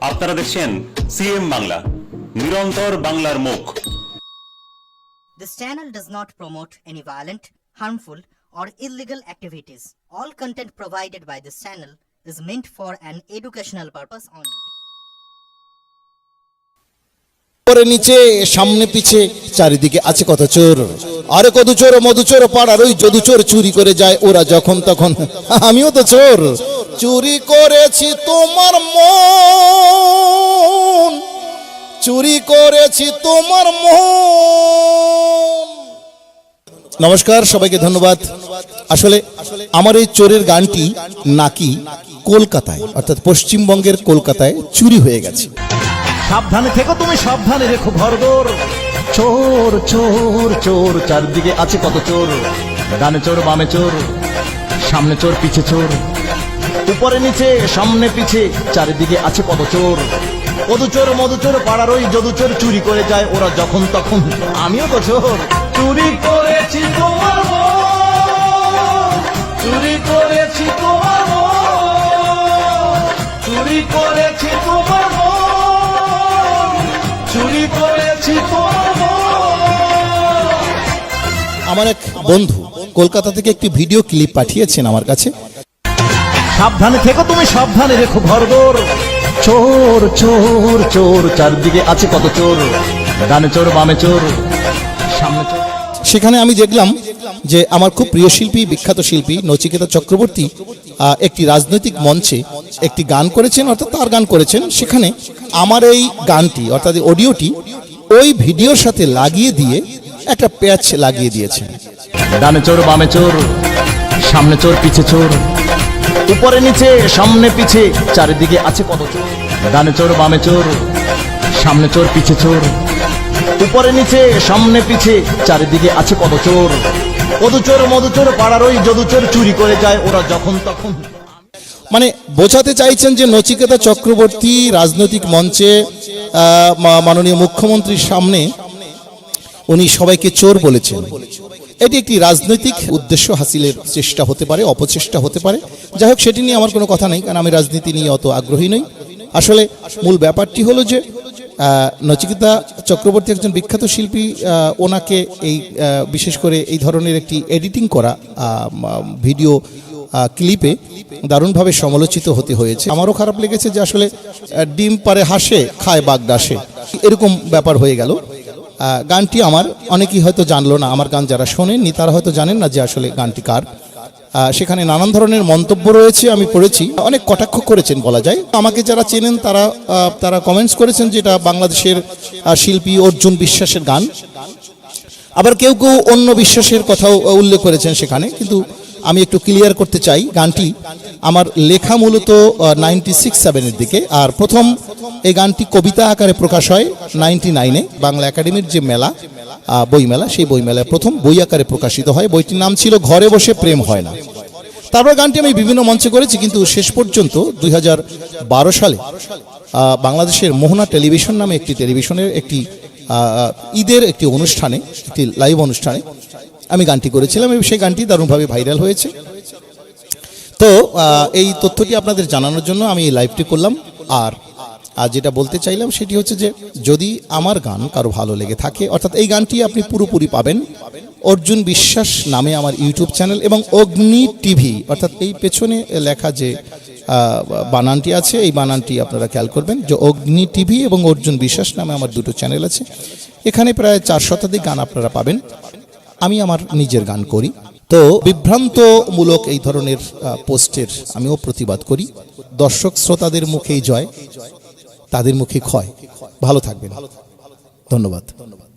আপনারা দেখছেন সিএম বাংলা নিরন্তর বাংলার মুখ This channel does not promote any violent, harmful, or illegal activities. All content provided by this channel is meant for an educational purpose only. উপরে নিচে সামনে পিছে চারিদিকে আছে কত চোর আরে কত চোর মধু চোর পাড়ার ওই যদু চোর চুরি করে যায় ওরা যখন তখন আমিও তো চোর চুরি করেছি তোমার মন। চুরি করেছি তোমার মন। নমস্কার, সবাইকে ধন্যবাদ। আসলে আমার এই চোরের গানটি নাকি কলকাতায়, অর্থাৎ পশ্চিমবঙ্গের কলকাতায় চুরি হয়ে গেছে। সাবধানে থেকো তুমি, সাবধানে রেখো ঘরদোর। চোর চোর চোর, চারদিকে আছে কত চোর? ডানে চোর, বামে চোর, সামনে চোর, পিছে চোর। উপরে নিচে সামনে পিছে চারিদিকে আছে কত চোর কদু চোর মধু চোর পাড়ার ওই যদু চোর চুরি করে যায় ওরা যখন তখন। আমিও তো চোর। চুরি করেছি তোমার চুরি করেছি তোমার চুরি করেছি তোমার চুরি করেছি তোমার আমার এক বন্ধু কলকাতা থেকে একটি ভিডিও ক্লিপ পাঠিয়েছেন আমার কাছে। সাবধানে থেকো তুমি সাবধানে রেখো ঘরদোর চোর চোর চোর চারদিকে আছে কত চোর? ডানে চোর বামে চোর সামনে চোর। সেখানে আমি দেখলাম যে আমার খুব প্রিয় শিল্পী বিখ্যাত শিল্পী নচিকেতা চক্রবর্তী একটি রাজনৈতিক মঞ্চে একটি গান করেছেন অর্থাৎ তার গান করেছেন। সেখানে আমার এই গানটি অর্থাৎ অডিওটি ওই ভিডিওর সাথে লাগিয়ে দিয়ে একটা প্যাচ লাগিয়ে দিয়েছেন ডানে চোর বামে চোর সামনে চোর পিছে চোর। উপরে নিচে, সামনে পিছে, চারিদিকে আছে কত চোর? ডানে চোর, বামে চোর, সামনে চোর, পিছে চোর। উপরে নিচে, সামনে পিছে, চারিদিকে আছে কত চোর? কদু চোর, মধু চোর, পাড়ার ওই যদু চোর চুরি করে যায় ওরা যখন তখন। মানে বোঝাতে চাইছেন যে নচিকেতা চক্রবর্তী রাজনৈতিক মঞ্চে মাননীয় মুখ্যমন্ত্রীর সামনে উনি সবাইকে চোর বলেছেন। এটি একটি রাজনৈতিক উদ্দেশ্য হাসিলের চেষ্টা হতে পারে, অপচেষ্টা হতে পারে। যাই হোক, সেটি নিয়ে আমার কোনো কথা নেই, কারণ আমি রাজনীতি নিয়ে অত আগ্রহী নই। আসলে মূল ব্যাপারটি হলো যে নচিকেতা চক্রবর্তী একজন বিখ্যাত শিল্পী ওনাকে এই বিশেষ করে এই ধরনের একটি এডিটিং করা ভিডিও ক্লিপে দারুণভাবে সমালোচিত হতে হয়েছে। আমারও খারাপ লেগেছে যে আসলে ডিম পারে হাসে, খায় বাঘ ডাসে এরকম ব্যাপার হয়ে গেল। গানটি আমার অনেকেই হয়তো জানলো না, আমার গান যারা শোনেননি তারা হয়তো জানেন না যে আসলে গানটি কার। সেখানে নানান ধরনের মন্তব্য রয়েছে, আমি পড়েছি, অনেক কটাক্ষ করেছেন বলা যায়। আমাকে যারা চেনেন তারা তারা কমেন্টস করেছেন যে এটা বাংলাদেশের শিল্পী অর্জুন বিশ্বাসের গান। আবার কেউ কেউ অন্য বিশ্বাসের কথাও উল্লেখ করেছেন সেখানে, কিন্তু আমি একটু ক্লিয়ার করতে চাই, গানটি আমার লেখা মূলত নাইনটি সিক্স সেভেনের দিকে, আর প্রথম এই গানটি কবিতা আকারে প্রকাশ হয় নাইনটি নাইনে বাংলা একাডেমির যে মেলা বইমেলা, সেই বইমেলায় প্রথম বই আকারে প্রকাশিত হয়। বইটির নাম ছিল ঘরে বসে প্রেম হয় না। তারপর গানটি আমি বিভিন্ন মঞ্চে করেছি, কিন্তু শেষ পর্যন্ত দুই হাজার বারো সালে বাংলাদেশের মোহনা টেলিভিশন নামে একটি টেলিভিশনের একটি ঈদের একটি অনুষ্ঠানে, একটি লাইভ অনুষ্ঠানে আমি গানটি করেছিলাম এবং সেই গানটি দারুণভাবে ভাইরাল হয়েছে। তো এই তথ্যটি আপনাদের জানানোর জন্য আমি এই লাইভটি করলাম। আর আর যেটা বলতে চাইলাম সেটি হচ্ছে যে, যদি আমার গান কারও ভালো লেগে থাকে, অর্থাৎ এই গানটি আপনি পুরোপুরি পাবেন অর্জুন বিশ্বাস নামে আমার ইউটিউব চ্যানেল এবং অগ্নি টিভি, অর্থাৎ এই পেছনে লেখা যে বানানটি আছে, এই বানানটি আপনারা খেয়াল করবেন যে অগ্নি টিভি এবং অর্জুন বিশ্বাস নামে আমার দুটো চ্যানেল আছে। এখানে প্রায় চার শতাধিক গান আপনারা পাবেন। আমি আমার নিজের গান করি। তো বিভ্রান্তমূলক এই ধরনের পোস্টের আমিও প্রতিবাদ করি। দর্শক শ্রোতাদের মুখেই জয়, তাদের মুখে ক্ষয়। ভালো থাকবেন। ধন্যবাদ ধন্যবাদ।